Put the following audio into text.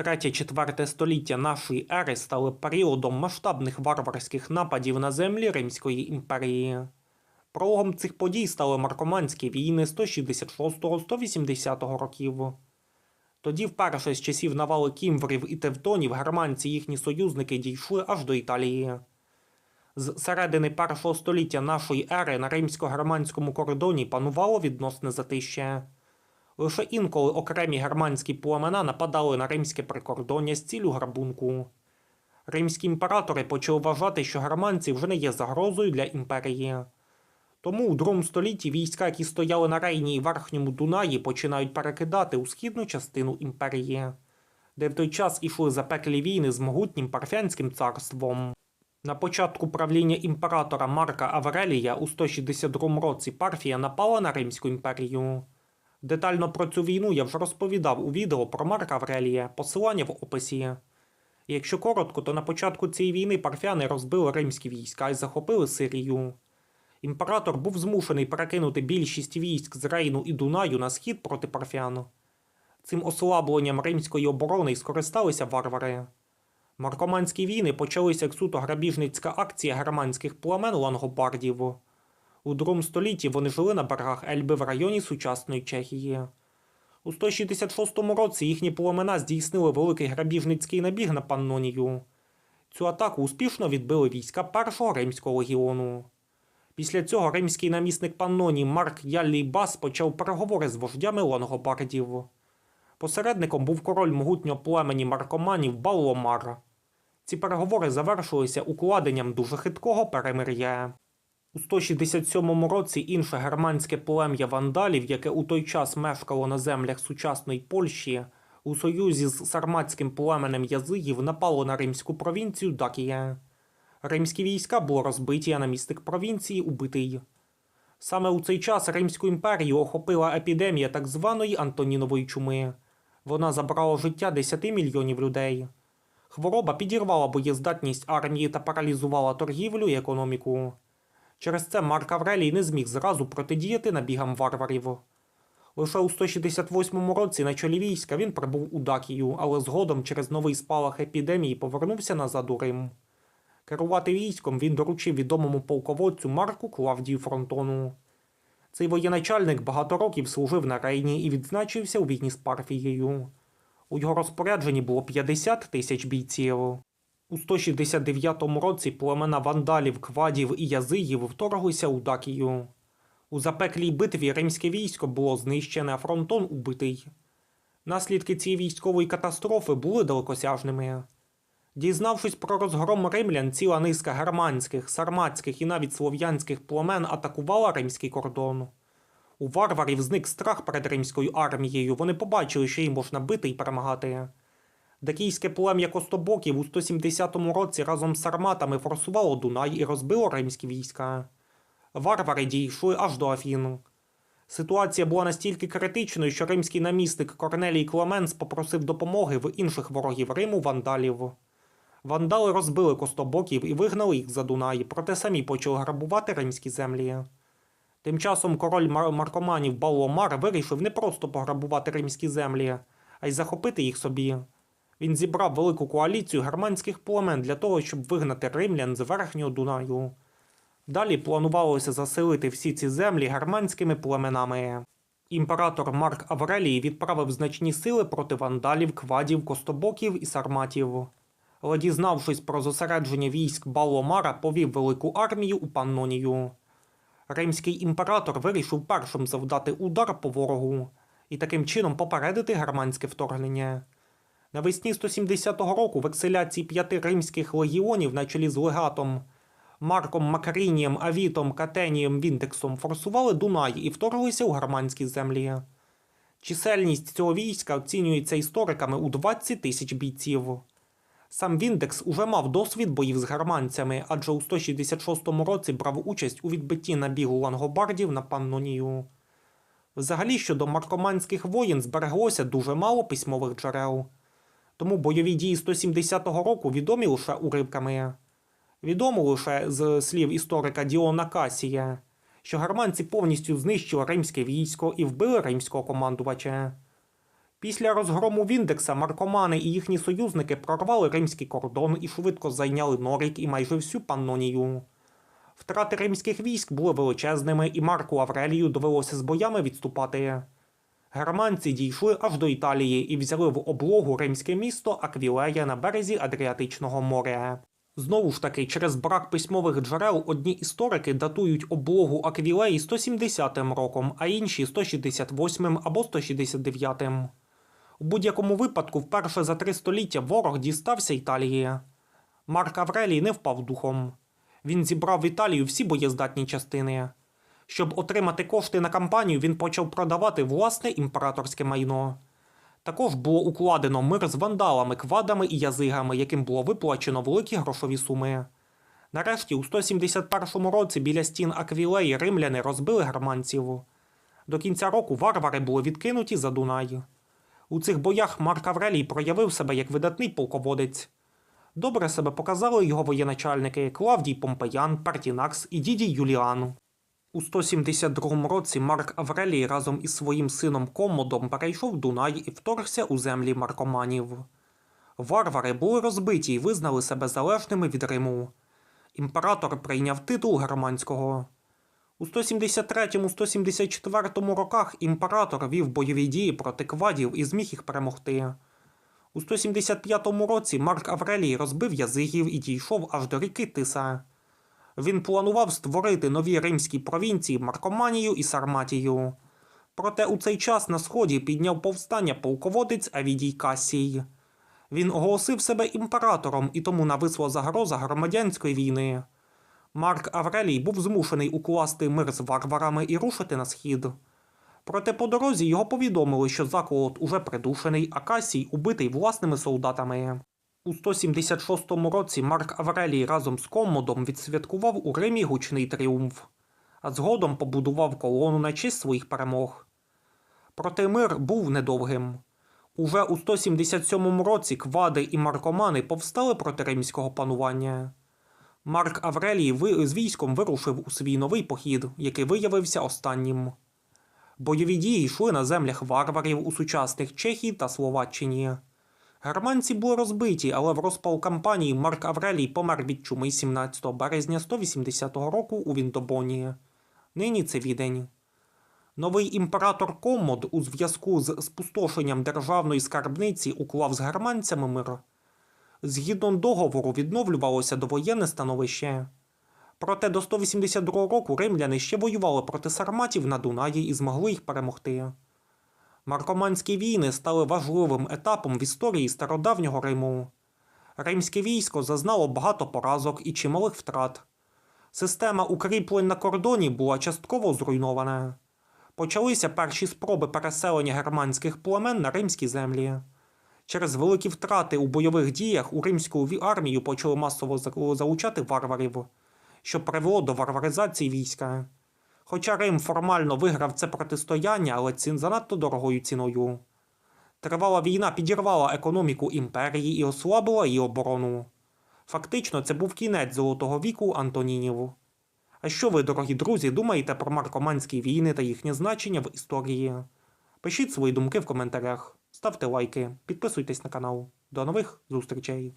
3-4 століття нашої ери стали періодом масштабних варварських нападів на землі Римської імперії. Прологом цих подій стали маркоманські війни 166-180 років. Тоді вперше з часів навали кімврів і тевтонів германці їхні союзники дійшли аж до Італії. З середини першого століття нашої ери на римсько-германському кордоні панувало відносне затище. Лише інколи окремі германські племена нападали на римське прикордоння з цілю грабунку. Римські імператори почали вважати, що германці вже не є загрозою для імперії. Тому у другому столітті війська, які стояли на Рейні і Верхньому Дунаї, починають перекидати у східну частину імперії, де в той час ішли запеклі війни з могутнім парфянським царством. На початку правління імператора Марка Аврелія у 162 році Парфія напала на Римську імперію. Детально про цю війну я вже розповідав у відео про Марка Аврелія, посилання в описі. Якщо коротко, то на початку цієї війни парфяни розбили римські війська і захопили Сирію. Імператор був змушений перекинути більшість військ з Рейну і Дунаю на схід проти парфян. Цим ослабленням римської оборони скористалися варвари. Маркоманські війни почалися як суто грабіжницька акція германських племен лангобардів. У другому столітті вони жили на берегах Ельби в районі сучасної Чехії. У 166 році їхні племена здійснили великий грабіжницький набіг на Паннонію. Цю атаку успішно відбили війська першого римського легіону. Після цього римський намісник Паннонії Марк Яллій Бас почав переговори з вождями лангобардів. Посередником був король могутнього племені маркоманів Балломар. Ці переговори завершилися укладенням дуже хиткого перемир'я. У 167 році інше германське плем'я вандалів, яке у той час мешкало на землях сучасної Польщі, у союзі з сарматським племенем язигів напало на римську провінцію Дакія. Римські війська були розбиті, а намістик провінції убитий. Саме у цей час Римську імперію охопила епідемія так званої Антонінової чуми. Вона забрала життя 10 мільйонів людей. Хвороба підірвала боєздатність армії та паралізувала торгівлю і економіку. Через це Марк Аврелій не зміг зразу протидіяти набігам варварів. Лише у 168 році на чолі війська він прибув у Дакію, але згодом через новий спалах епідемії повернувся назад у Рим. Керувати військом він доручив відомому полководцю Марку Клавдію Фронтону. Цей воєначальник багато років служив на Рейні і відзначився у війні з Парфією. У його розпорядженні було 50 тисяч бійців. У 169 році племена вандалів, квадів і язиїв вторглися у Дакію. У запеклій битві римське військо було знищене, а фронтон убитий. Наслідки цієї військової катастрофи були далекосяжними. Дізнавшись про розгром римлян, ціла низка германських, сарматських і навіть слов'янських племен атакувала римський кордон. У варварів зник страх перед римською армією, вони побачили, що їм можна бити і перемагати. Дакійське плем'я Костобоків у 170 році разом з сарматами форсувало Дунай і розбило римські війська. Варвари дійшли аж до Афін. Ситуація була настільки критичною, що римський намісник Корнелій Клеменс попросив допомоги в інших ворогів Риму вандалів. Вандали розбили костобоків і вигнали їх за Дунай, проте самі почали грабувати римські землі. Тим часом король Мар- Маркоманів Балломар вирішив не просто пограбувати римські землі, а й захопити їх собі. Він зібрав велику коаліцію германських племен для того, щоб вигнати римлян з верхнього Дунаю. Далі планувалося заселити всі ці землі германськими племенами. Імператор Марк Аврелій відправив значні сили проти вандалів, квадів, костобоків і сарматів. Але дізнавшись про зосередження військ Баломара, повів велику армію у Паннонію. Римський імператор вирішив першим завдати удар по ворогу і таким чином попередити германське вторгнення. Навесні 170 року в екселяції п'яти римських легіонів на чолі з легатом Марком Макарінієм, Авітом, Катенієм, Віндексом форсували Дунай і вторглися у германські землі. Чисельність цього війська оцінюється істориками у 20 тисяч бійців. Сам Віндекс уже мав досвід боїв з германцями, адже у 166 році брав участь у відбитті набігу лангобардів на Паннонію. Взагалі щодо маркоманських воїн збереглося дуже мало письмових джерел, тому бойові дії 170 року відомі лише уривками. Відомо лише з слів історика Діона Касія, що германці повністю знищили римське військо і вбили римського командувача. Після розгрому Віндекса маркомани і їхні союзники прорвали римський кордон і швидко зайняли Норік і майже всю Паннонію. Втрати римських військ були величезними, і Марку Аврелію довелося з боями відступати. Германці дійшли аж до Італії і взяли в облогу римське місто Аквілея на березі Адріатичного моря. Знову ж таки, через брак письмових джерел одні історики датують облогу Аквілеї 170 роком, а інші 168 або 169. У будь-якому випадку, вперше за три століття ворог дістався Італії. Марк Аврелій не впав духом. Він зібрав в Італію всі боєздатні частини. Щоб отримати кошти на кампанію, він почав продавати власне імператорське майно. Також було укладено мир з вандалами, квадами і язигами, яким було виплачено великі грошові суми. Нарешті, у 171 році біля стін Аквілеї римляни розбили германців. До кінця року варвари були відкинуті за Дунай. У цих боях Марк Аврелій проявив себе як видатний полководець. Добре себе показали його воєначальники Клавдій Помпеян, Партінакс і Дідій Юліан. У 172 році Марк Аврелій разом із своїм сином Комодом перейшов Дунай і вторгся у землі маркоманів. Варвари були розбиті і визнали себе залежними від Риму. Імператор прийняв титул германського. У 173-174 роках імператор вів бойові дії проти квадів і зміг їх перемогти. У 175 році Марк Аврелій розбив язигів і дійшов аж до ріки Тиса. Він планував створити нові римські провінції Маркоманію і Сарматію. Проте у цей час на сході підняв повстання полководець Авідій Касій. Він оголосив себе імператором і тому нависла загроза громадянської війни. Марк Аврелій був змушений укласти мир з варварами і рушити на схід. Проте по дорозі його повідомили, що заколот уже придушений, а Касій убитий власними солдатами. У 176 році Марк Аврелій разом з Коммодом відсвяткував у Римі гучний тріумф, а згодом побудував колону на честь своїх перемог. Проте мир був недовгим. Уже у 177 році квади і маркомани повстали проти римського панування. Марк Аврелій з військом вирушив у свій новий похід, який виявився останнім. Бойові дії йшли на землях варварів у сучасних Чехії та Словаччині. Германці були розбиті, але в розпал кампанії Марк Аврелій помер від чуми 17 березня 180 року у Віндобоні. Нині це відень. Новий імператор Комод у зв'язку з спустошенням державної скарбниці уклав з германцями мир. Згідно договору відновлювалося довоєнне становище. Проте до 182 року римляни ще воювали проти сарматів на Дунаї і змогли їх перемогти. Маркоманські війни стали важливим етапом в історії стародавнього Риму. Римське військо зазнало багато поразок і чималих втрат. Система укріплень на кордоні була частково зруйнована. Почалися перші спроби переселення германських племен на римські землі. Через великі втрати у бойових діях у римську армію почали масово залучати варварів, що привело до варваризації війська. Хоча Рим формально виграв це протистояння, але цін занадто дорогою ціною. Тривала війна підірвала економіку імперії і ослабила її оборону. Фактично, це був кінець золотого віку Антонінів. А що ви, дорогі друзі, думаєте про маркоманські війни та їхнє значення в історії? Пишіть свої думки в коментарях, ставте лайки, підписуйтесь на канал. До нових зустрічей!